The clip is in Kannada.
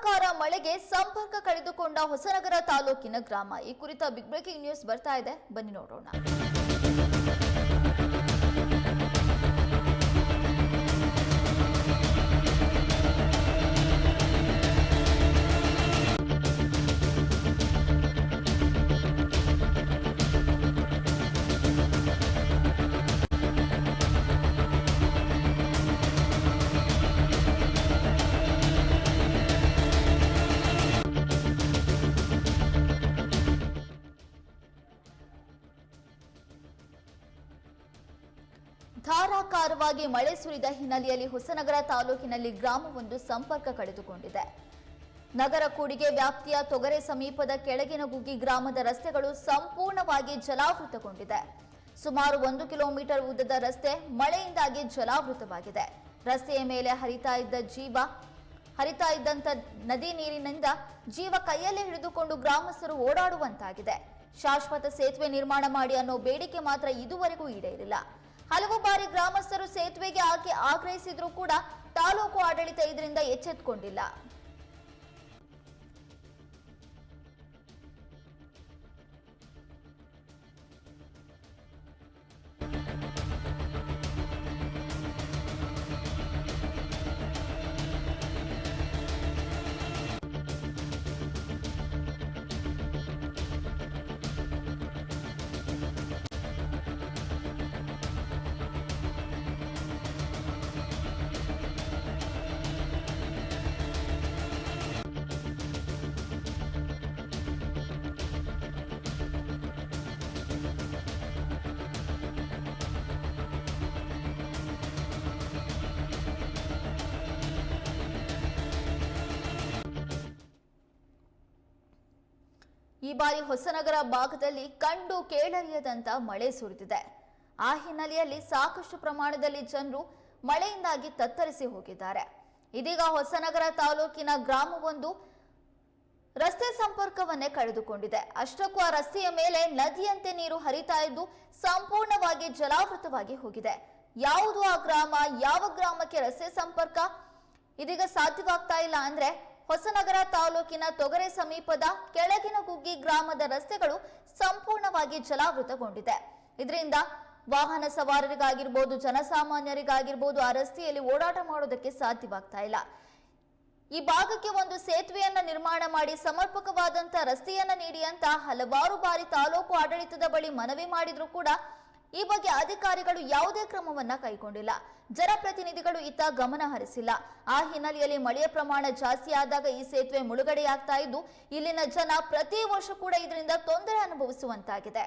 ಧಾರಾಕಾರ ಮಳೆಗೆ ಸಂಪರ್ಕ ಕಳೆದುಕೊಂಡ ಹೊಸನಗರ ತಾಲೂಕಿನ ಗ್ರಾಮ. ಈ ಕುರಿತ ಬಿಗ್ ಬ್ರೇಕಿಂಗ್ ನ್ಯೂಸ್ ಬರ್ತಾ ಇದೆ. ಬನ್ನಿ ನೋಡೋಣ. ಧಾರಾಕಾರವಾಗಿ ಮಳೆ ಸುರಿದ ಹಿನ್ನೆಲೆಯಲ್ಲಿ ಹೊಸನಗರ ತಾಲೂಕಿನಲ್ಲಿ ಗ್ರಾಮವೊಂದು ಸಂಪರ್ಕ ಕಳೆದುಕೊಂಡಿದೆ. ನಗರ ಕೂಡಿಗೆ ವ್ಯಾಪ್ತಿಯ ತೊಗರೆ ಸಮೀಪದ ಕೆಳಗಿನ ಗುಗ್ಗಿ ಗ್ರಾಮದ ರಸ್ತೆಗಳು ಸಂಪೂರ್ಣವಾಗಿ ಜಲಾವೃತಗೊಂಡಿದೆ. ಸುಮಾರು ಒಂದು ಕಿಲೋಮೀಟರ್ ಉದ್ದದ ರಸ್ತೆ ಮಳೆಯಿಂದಾಗಿ ಜಲಾವೃತವಾಗಿದೆ. ರಸ್ತೆಯ ಮೇಲೆ ಹರಿತಾ ಇದ್ದ ಜೀವ, ಹರಿತಾ ಇದ್ದಂತ ನದಿ ನೀರಿನಿಂದ ಜೀವ ಕೈಯಲ್ಲಿ ಹಿಡಿದುಕೊಂಡು ಗ್ರಾಮಸ್ಥರು ಓಡಾಡುವಂತಾಗಿದೆ. ಶಾಶ್ವತ ಸೇತುವೆ ನಿರ್ಮಾಣ ಮಾಡಿ ಅನ್ನೋ ಬೇಡಿಕೆ ಮಾತ್ರ ಇದುವರೆಗೂ ಈಡೇರಿಲ್ಲ. ಹಲವು ಬಾರಿ ಗ್ರಾಮಸ್ಥರು ಸೇತುವೆಗೆ ಹಾಕಿ ಆಗ್ರಹಿಸಿದ್ರೂ ಕೂಡ ತಾಲೂಕು ಆಡಳಿತ ಇದರಿಂದ ಎಚ್ಚೆತ್ತುಕೊಂಡಿಲ್ಲ ಈ ಬಾರಿ ಹೊಸನಗರ ಭಾಗದಲ್ಲಿ ಕಂಡು ಕೇಳರಿಯದಂತ ಮಳೆ ಸುರಿದಿದೆ. ಆ ಹಿನ್ನೆಲೆಯಲ್ಲಿ ಸಾಕಷ್ಟು ಪ್ರಮಾಣದಲ್ಲಿ ಜನರು ಮಳೆಯಿಂದಾಗಿ ತತ್ತರಿಸಿ ಹೋಗಿದ್ದಾರೆ. ಇದೀಗ ಹೊಸನಗರ ತಾಲೂಕಿನ ಗ್ರಾಮವೊಂದು ರಸ್ತೆ ಸಂಪರ್ಕವನ್ನೇ ಕಳೆದುಕೊಂಡಿದೆ. ಅಷ್ಟಕ್ಕೂ ಆ ರಸ್ತೆಯ ಮೇಲೆ ನದಿಯಂತೆ ನೀರು ಹರಿತಾ ಇದ್ದು ಸಂಪೂರ್ಣವಾಗಿ ಜಲಾವೃತವಾಗಿ ಹೋಗಿದೆ. ಯಾವುದು ಆ ಗ್ರಾಮ, ಯಾವ ಗ್ರಾಮಕ್ಕೆ ರಸ್ತೆ ಸಂಪರ್ಕ, ಇದೀಗ ಸಾಧ್ಯವಾಗ್ತಾ ಇಲ್ಲ ಅಂದ್ರೆ ಹೊಸನಗರ ತಾಲೂಕಿನ ತೊಗರೆ ಸಮೀಪದ ಕೆಳಗಿನ ಗುಗ್ಗಿ ಗ್ರಾಮದ ರಸ್ತೆಗಳು ಸಂಪೂರ್ಣವಾಗಿ ಜಲಾವೃತಗೊಂಡಿದೆ. ಇದರಿಂದ ವಾಹನ ಸವಾರರಿಗಾಗಿರ್ಬೋದು, ಜನಸಾಮಾನ್ಯರಿಗಾಗಿರ್ಬೋದು, ಆ ರಸ್ತೆಯಲ್ಲಿ ಓಡಾಟ ಮಾಡೋದಕ್ಕೆ ಸಾಧ್ಯವಾಗ್ತಾ ಇಲ್ಲ. ಈ ಭಾಗಕ್ಕೆ ಒಂದು ಸೇತುವೆಯನ್ನ ನಿರ್ಮಾಣ ಮಾಡಿ ಸಮರ್ಪಕವಾದಂತ ರಸ್ತೆಯನ್ನ ನೀಡಿ ಅಂತ ಹಲವಾರು ಬಾರಿ ತಾಲೂಕು ಆಡಳಿತದ ಬಳಿ ಮನವಿ ಮಾಡಿದ್ರು ಕೂಡ ಈ ಬಗ್ಗೆ ಅಧಿಕಾರಿಗಳು ಯಾವುದೇ ಕ್ರಮವನ್ನ ಕೈಗೊಂಡಿಲ್ಲ. ಜನಪ್ರತಿನಿಧಿಗಳು ಇತ್ತ ಗಮನ ಹರಿಸಿಲ್ಲ. ಆ ಹಿನ್ನೆಲೆಯಲ್ಲಿ ಮಳೆಯ ಪ್ರಮಾಣ ಜಾಸ್ತಿ ಆದಾಗ ಈ ಸೇತುವೆ ಮುಳುಗಡೆಯಾಗ್ತಾ ಇದ್ದು, ಇಲ್ಲಿನ ಜನ ಪ್ರತಿ ವರ್ಷ ಕೂಡ ಇದರಿಂದ ತೊಂದರೆ ಅನುಭವಿಸುವಂತಾಗಿದೆ.